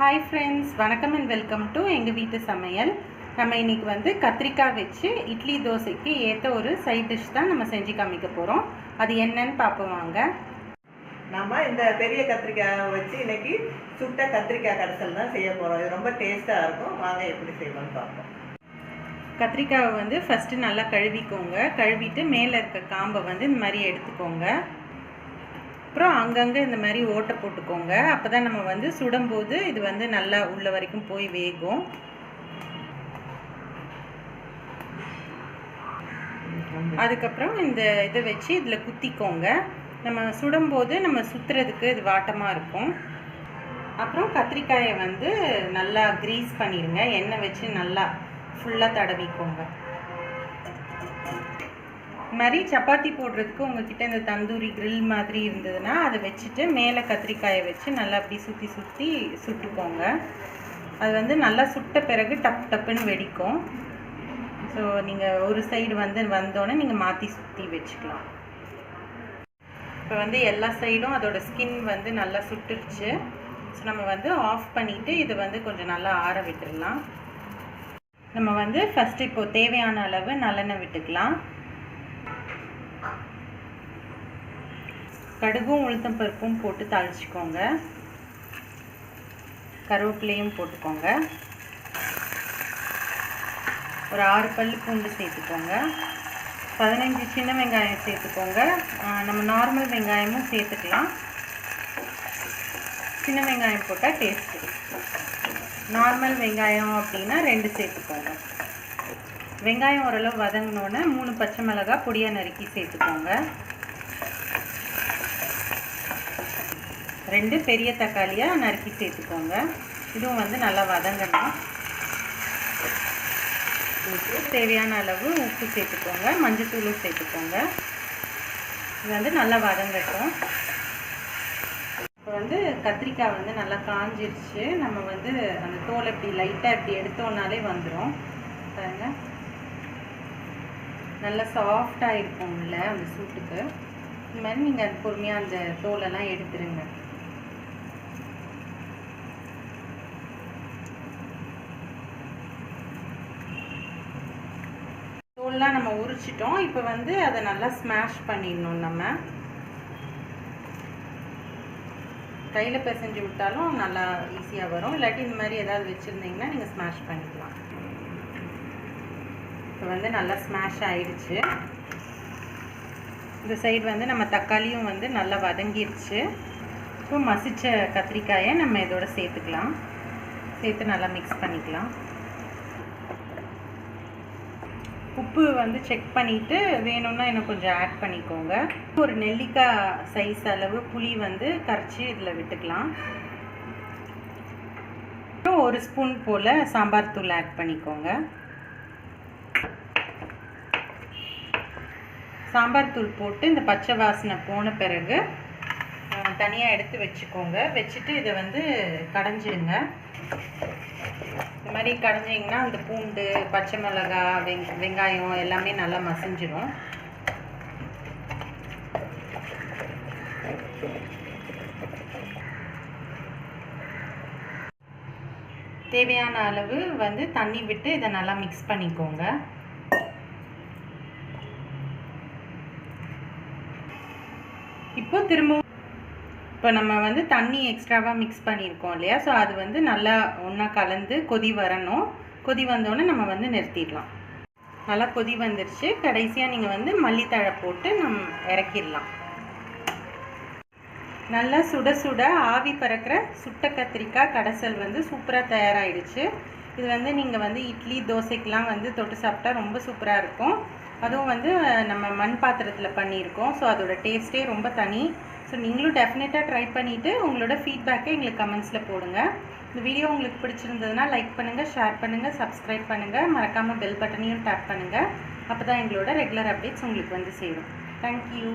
Hi friends வணக்கம் and welcome to எங்கள் வீட்டு சமையல். நம்ம இன்னைக்கு வந்து கத்திரிக்காய் வச்சு இட்லி தோசைக்கு ஏற்ற ஒரு சைட் டிஷ் தான் நம்ம செஞ்சு காமிக்க போகிறோம் அது என்னன்னு பார்ப்போம் வாங்க. நம்ம இந்த பெரிய கத்திரிக்காய் வச்சு இன்னைக்கு சுட்ட கத்திரிக்காய் கடைசல் தான் செய்ய போகிறோம் இது ரொம்ப டேஸ்ட்டாக இருக்கும். வாங்க எப்படி செய்வோம்னு பார்ப்போம். கத்திரிக்காவை வந்து ஃபஸ்ட்டு நல்லா கழுவிக்கோங்க. கழுவிட்டு மேலே இருக்க காம்பை வந்து இந்த மாதிரி எடுத்துக்கோங்க. அப்புறம் அங்கங்கே இந்த மாதிரி ஓட்டை போட்டுக்கோங்க. அப்போ தான் நம்ம வந்து சுடும்போது இது வந்து நல்லா உள்ள வரைக்கும் போய் வேகும். அதுக்கப்புறம் இந்த இதை வச்சு இதில் குத்திக்கோங்க. நம்ம சுடும்போது நம்ம சுற்றுறதுக்கு இது வாட்டமாக இருக்கும். அப்புறம் கத்திரிக்காயை வந்து நல்லா க்ரீஸ் பண்ணிடுங்க. எண்ணெய் வச்சு நல்லா ஃபுல்லாக தடவிக்கோங்க. இது மாதிரி சப்பாத்தி போடுறதுக்கு உங்ககிட்ட இந்த தந்தூரி கிரில் மாதிரி இருந்ததுன்னா அதை வச்சுட்டு மேலே கத்திரிக்காயை வச்சு நல்லா அப்படி சுற்றி சுற்றி சுட்டுக்கோங்க. அது வந்து நல்லா சுட்ட பிறகு டப் டப்புன்னு வெடிக்கும். ஸோ நீங்கள் ஒரு சைடு வந்து வந்தோடனே நீங்கள் மாற்றி சுற்றி வச்சுக்கலாம். இப்போ வந்து எல்லா சைடும் அதோட ஸ்கின் வந்து நல்லா சுட்டுருச்சு. ஸோ நம்ம வந்து ஆஃப் பண்ணிவிட்டு இதை வந்து கொஞ்சம் நல்லா ஆற விட்டுடலாம் நம்ம வந்து ஃபஸ்ட்டு இப்போது தேவையான அளவு நல்லெண்ணெய் விட்டுக்கலாம். கடுகும் உளுத்தம் பருப்பும் போட்டு தாளிச்சிக்கோங்க. கருவேப்பிலையும் போட்டுக்கோங்க. ஒரு ஆறு பல் பூண்டு சேர்த்துக்கோங்க. பதினஞ்சு சின்ன வெங்காயம் சேர்த்துக்கோங்க. நம்ம நார்மல் வெங்காயமும் சேர்த்துக்கலாம். சின்ன வெங்காயம் போட்டால் டேஸ்ட்டு நார்மல் வெங்காயம் அப்படின்னா ரெண்டு சேர்த்துக்கோங்க. வெங்காயம் ஓரளவு வதங்கினோன்னே மூணு பச்சை மிளகாய் பொடியாக நறுக்கி சேர்த்துக்கோங்க. ரெண்டு பெரிய தக்காளியாக நறுக்கி சேர்த்துக்கோங்க. இதுவும் வந்து நல்லா வதங்கணும். உப்பு தேவையான அளவு உப்பு சேர்த்துக்கோங்க. மஞ்சத்தூளும் சேர்த்துக்கோங்க. இது வந்து நல்லா வதங்கட்டும். இப்போ வந்து கத்திரிக்காய் வந்து நல்லா காஞ்சிருச்சு. நம்ம வந்து அந்த தோலை இப்படி லைட்டாக இப்படி எடுத்தோன்னாலே வந்துடும் பாருங்கள் நல்லா சாஃப்டாக இருக்கும் உள்ள அந்த சூட்டுக்கு. இந்த மாதிரி நீங்கள் அது பொறுமையாக அந்த தோலெல்லாம் எடுத்துருங்க. தோல்லாம் நம்ம உரிச்சிட்டோம். இப்போ வந்து அதை நல்லா ஸ்மாஷ் பண்ணிடணும் நம்ம. கையில் பிசைஞ்சு விட்டாலும் நல்லா ஈஸியாக வரும். இல்லாட்டி இந்த மாதிரி ஏதாவது வச்சுருந்தீங்கன்னா நீங்கள் ஸ்மாஷ் பண்ணிக்கலாம். இப்போ வந்து நல்லா ஸ்மாஷ் ஆகிடுச்சு இந்த சைடு வந்து நம்ம தக்காளியும் வந்து நல்லா வதங்கிருச்சு. இப்போ மசித்த கத்திரிக்காயை நம்ம இதோட சேர்த்துக்கலாம். சேர்த்து நல்லா மிக்ஸ் பண்ணிக்கலாம். உப்பு வந்து செக் பண்ணிவிட்டு வேணும்னா இன்னும் கொஞ்சம் ஆட் பண்ணிக்கோங்க. ஒரு நெல்லிக்காய் சைஸ் அளவு புளி வந்து கரைச்சி இதில் விட்டுக்கலாம். ஒரு ஸ்பூன் போல் சாம்பார் தூள் ஆட் பண்ணிக்கோங்க. சாம்பார் தூள் போட்டு இந்த பச்சை வாசனை போன பிறகு தனியாக எடுத்து வச்சுக்கோங்க. வச்சுட்டு இதை வந்து கடைஞ்சிடுங்க இந்த மாதிரி கடைஞ்சிங்கன்னா அந்த பூண்டு பச்சை மிளகா வெங் வெங்காயம் எல்லாமே நல்லா மசிஞ்சிடும் தேவையான அளவு வந்து தண்ணி விட்டு இதை நல்லா மிக்ஸ் பண்ணிக்கோங்க. இப்போ திரும்பவும் இப்போ நம்ம வந்து தண்ணி எக்ஸ்ட்ராவாக மிக்ஸ் பண்ணியிருக்கோம் இல்லையா? ஸோ அது வந்து நல்லா ஒன்றா கலந்து கொதி வரணும். கொதி வந்தோடனே நம்ம வந்து நிறுத்திடலாம். நல்லா கொதி வந்துருச்சு. கடைசியாக நீங்கள் வந்து மல்லித்தழை போட்டு நம்ம இறக்கிடலாம். நல்லா சுட சுட ஆவி பறக்கிற சுட்ட கத்திரிக்காய் கடைசல் வந்து சூப்பராக தயாராகிடுச்சு இது வந்து நீங்கள் வந்து இட்லி தோசைக்கெலாம் வந்து தொட்டு சாப்பிட்டா ரொம்ப சூப்பராக இருக்கும். அதுவும் வந்து நம்ம மண் பாத்திரத்தில் பண்ணியிருக்கோம். ஸோ அதோட டேஸ்ட்டே ரொம்ப தனி. ஸோ நீங்களும் டெஃபினட்டாக ட்ரை பண்ணிவிட்டு உங்களோட ஃபீட்பேக்கை எங்களுக்கு கமெண்ட்ஸில் போடுங்க. இந்த வீடியோ உங்களுக்கு பிடிச்சிருந்ததுன்னா லைக் பண்ணுங்கள் ஷேர் பண்ணுங்கள் சப்ஸ்கிரைப் பண்ணுங்கள் மறக்காமல் பெல் பட்டனையும் டேப் பண்ணுங்கள் அப்போ தான் எங்களோட ரெகுலர் அப்டேட்ஸ் உங்களுக்கு வந்து சேரும். தேங்க்யூ